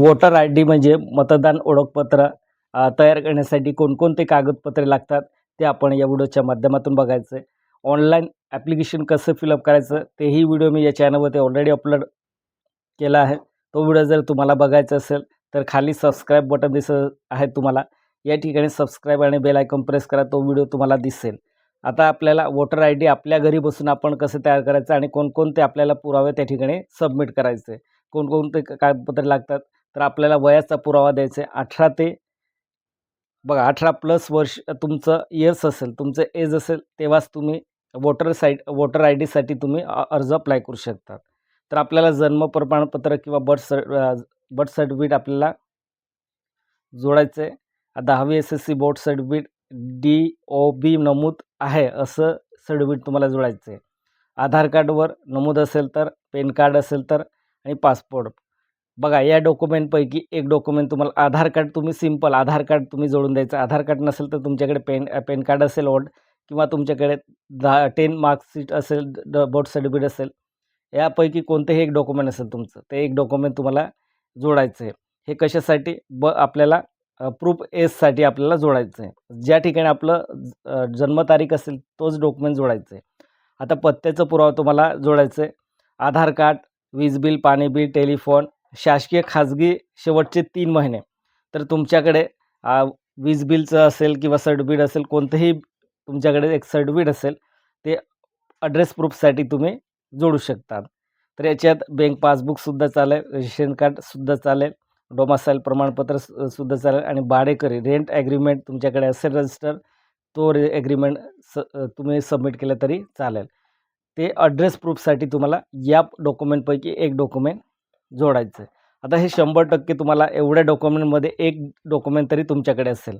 Voter I D म्हणजे मतदान ओळखपत्र तयार करण्यासाठी कोणकोणते कागदपत्रे लागतात ते आपण या व्हिडिओच्या माध्यमातून बघायचं आहे. ऑनलाईन ॲप्लिकेशन कसं फिलअप करायचं तेही व्हिडिओ मी या चॅनलवरती ऑलरेडी अपलोड केला आहे. तो व्हिडिओ जर तुम्हाला बघायचा असेल तर खाली सबस्क्राईब बटन दिसत आहे तुम्हाला. या ठिकाणी सबस्क्राईब आणि बेल आयकॉन प्रेस करा तो व्हिडिओ तुम्हाला दिसेल. आता आपल्याला वोटर आय डी आपल्या घरी बसून आपण कसं तयार करायचं आणि कोणकोणते आपल्याला पुरावे त्या ठिकाणी सबमिट करायचे. कोणकोणते कागदपत्रे लागतात तर आपल्याला वयाचा पुरावा द्यायचा आहे अठरा ते बघा अठरा प्लस वर्ष तुमचं इयर्स असेल तुमचं एज असेल तेव्हाच तुम्ही वोटर साईट वोटर आय डीसाठी तुम्ही अर्ज अप्लाय करू शकता. तर आपल्याला जन्म प्रमाणपत्र किंवा बर्थ सर् बर्थ सर्टिफिकेट आपल्याला जोडायचं आहे. दहावी S S C board certificate D O B नमूद आहे असं सर्टिफिकेट तुम्हाला जोडायचं आहे. आधार कार्डवर नमूद असेल तर पेन कार्ड असेल तर आणि पासपोर्ट. बघा या डॉक्युमेंटपैकी एक डॉक्युमेंट तुम्हाला आधार कार्ड तुम्ही सिंपल आधार कार्ड तुम्ही जोडून द्यायचं. आधार कार्ड नसेल तर तुमच्याकडे पेन पेन कार्ड असेल ओल्ड किंवा तुमच्याकडे दहा टेन मार्कशीट असेल ड बोर्ड सर्टिफिकेट असेल यापैकी कोणतेही एक डॉक्युमेंट असेल तुमचं. ते एक डॉक्युमेंट तुम्हाला जोडायचं आहे. हे कशासाठी? ब आपल्याला प्रूफ एजसाठी आपल्याला जोडायचं आहे. ज्या ठिकाणी आपलं जन्मतारीख असेल तोच डॉक्युमेंट जोडायचं आहे. आता पत्त्याचं पुरावा तुम्हाला जोडायचं आहे. आधार कार्ड वीज बिल पाणी बिल टेलिफोन शासकीय खाजगी शेवटचे तीन महिने. तर तुमच्याकडे वीज बिलचं असेल किंवा सर्टिफिकेट असेल कोणतंही तुमच्याकडे एक सर्टिफिकेट असेल ते ॲड्रेस प्रूफसाठी तुम्ही जोडू शकता. तर याच्यात बँक पासबुकसुद्धा चालेल रेशन कार्डसुद्धा चालेल डोमासाईल प्रमाणपत्र सुद्धा चालेल आणि भाडेकरी रेंट ॲग्रीमेंट तुमच्याकडे असेल रजिस्टर तो रे ॲग्रीमेंट स तुम्ही सबमिट केलं तरी चालेल. ते ॲड्रेस प्रूफसाठी तुम्हाला या डॉक्युमेंटपैकी एक डॉक्युमेंट जोडायचं. आहे आता हे शंभर टक्के तुम्हाला एवढ्या डॉक्युमेंटमध्ये एक डॉक्युमेंट तरी तुमच्याकडे असेल.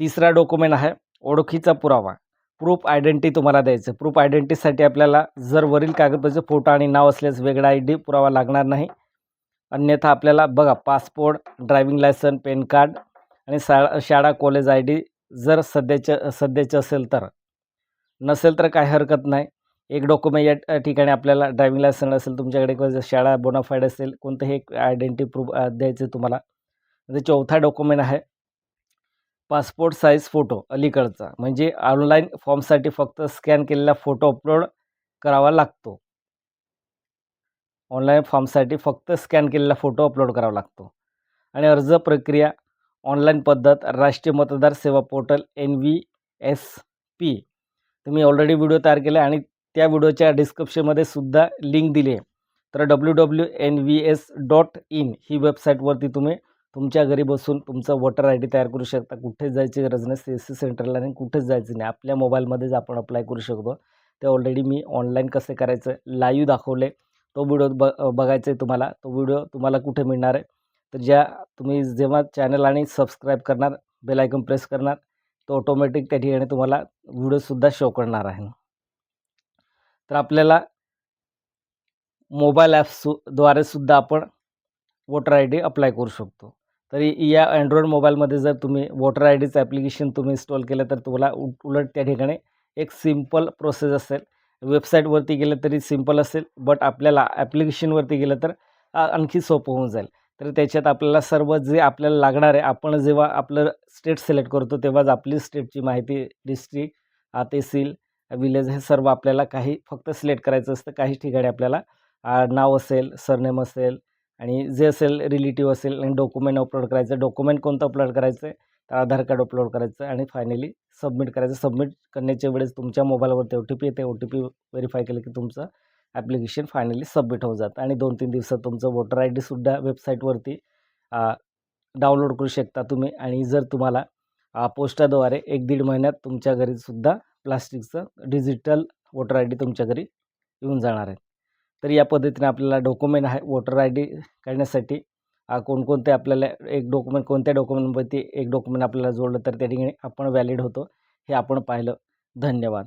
तिसरा डॉक्युमेंट आहे ओळखीचा पुरावा. प्रूफ आयडेंटिटी तुम्हाला द्यायचं. प्रूफ आयडेंटिटीसाठी आपल्याला जर वरील कागदपत्र फोटो आणि नाव असल्यास वेगळा आय डी पुरावा लागणार नाही. अन्यथा आपल्याला बघा passport driving licence PAN card आणि शाळा शाळा कॉलेज आय डी जर सध्याच्या सध्याचं असेल तर. नसेल तर काय हरकत नाही. एक डॉक्युमेंट या ठिकाणी आपल्याला ड्रायविंग लायसन असेल तुमच्याकडे किंवा शाळा बोनाफाईड असेल कोणतंही एक आयडेंटिटी प्रूफ द्यायचं तुम्हाला. म्हणजे चौथा डॉक्युमेंट आहे पासपोर्ट साईज फोटो अलीकडचा. म्हणजे ऑनलाईन फॉर्मसाठी फक्त स्कॅन केलेला फोटो अपलोड करावा लागतो. ऑनलाईन फॉर्मसाठी फक्त स्कॅन केलेला फोटो अपलोड करावा लागतो. आणि अर्ज प्रक्रिया ऑनलाईन पद्धत राष्ट्रीय मतदार सेवा portal N V S P तुम्ही ऑलरेडी व्हिडिओ तयार केला आणि त्या व्हिडिओच्या डिस्क्रिप्शनमध्ये सुद्धा लिंक दिली आहे. तर W W N V S dot in ही वेबसाईटवरती तुम्ही तुमच्या घरी बसून तुमचं वॉटर आय डी तयार करू शकता. कुठेच जायची गरज नाही. सी एस सी सेंटरला आणि कुठेच जायचं नाही. आपल्या मोबाईलमध्येच आपण अप्लाय करू शकतो. ते ऑलरेडी मी ऑनलाईन कसे करायचं लाईव्ह दाखवले. तो व्हिडिओ ब बघायचा आहे तुम्हाला. तो व्हिडिओ तुम्हाला कुठे मिळणार आहे? तर ज्या तुम्ही जेव्हा चॅनल आणि सबस्क्राईब करणार बेल आयकॉन प्रेस करणार तो ऑटोमॅटिक त्या ठिकाणी तुम्हाला व्हिडिओसुद्धा शो करणार आहे. तर आपल्याला मोबाईल ॲप्सुद्वारे सुद्धा आपण वोटर आय डी अप्लाय करू शकतो. तरी या अँड्रॉइड मोबाईलमध्ये जर तुम्ही वोटर आय डीचं ॲप्लिकेशन तुम्ही इन्स्टॉल केलं तर तुम्हाला उलट त्या ठिकाणी एक सिंपल प्रोसेस असेल. वेबसाईटवरती गेलं तरी सिंपल असेल बट आपल्याला ॲप्लिकेशनवरती गेलं तर आणखी सोपं होऊन जाईल. तर त्याच्यात आपल्याला सर्व जे आपल्याला लागणार आहे आपण जेव्हा आपलं स्टेट सिलेक्ट करतो तेव्हाच आपली स्टेटची माहिती डिस्ट्रिक्ट तहसील विलेज हे सर्व आपल्याला काही फक्त सिलेक्ट करायचं असतं. काही ठिकाणी आपल्याला नाव असेल सरनेम असेल आणि जे असेल रिलेटिव्ह असेल आणि डॉक्युमेंट अपलोड करायचं. डॉक्युमेंट कोणतं अपलोड करायचं? आहे तर आधार कार्ड अपलोड करायचं आणि फायनली सबमिट करायचं. सबमिट करण्याच्या वेळेस तुमच्या मोबाईलवरती ओ टी पी येते. ओ टी पी व्हेरीफाय केलं की तुमचं ॲप्लिकेशन फायनली सबमिट होऊन जातं आणि दोन तीन दिवसात तुमचं वोटर आय डीसुद्धा वेबसाईटवरती डाउनलोड करू शकता तुम्ही. आणि जर तुम्हाला पोस्टाद्वारे एक दीड महिन्यात तुमच्या घरीसुद्धा प्लास्टिकचं डिजिटल वोटर आय डी तुमच्या घरी येऊन जाणार आहे. तर या पद्धतीने आपल्याला डॉक्युमेंट आहे वोटर आय डी काढण्यासाठी कोणकोणते आपल्याला एक डॉक्युमेंट कोणत्या डॉक्युमेंटवरती एक डॉक्युमेंट आपल्याला जोडलं तर त्या ठिकाणी आपण व्हॅलिड होतो हे आपण पाहिलं. धन्यवाद.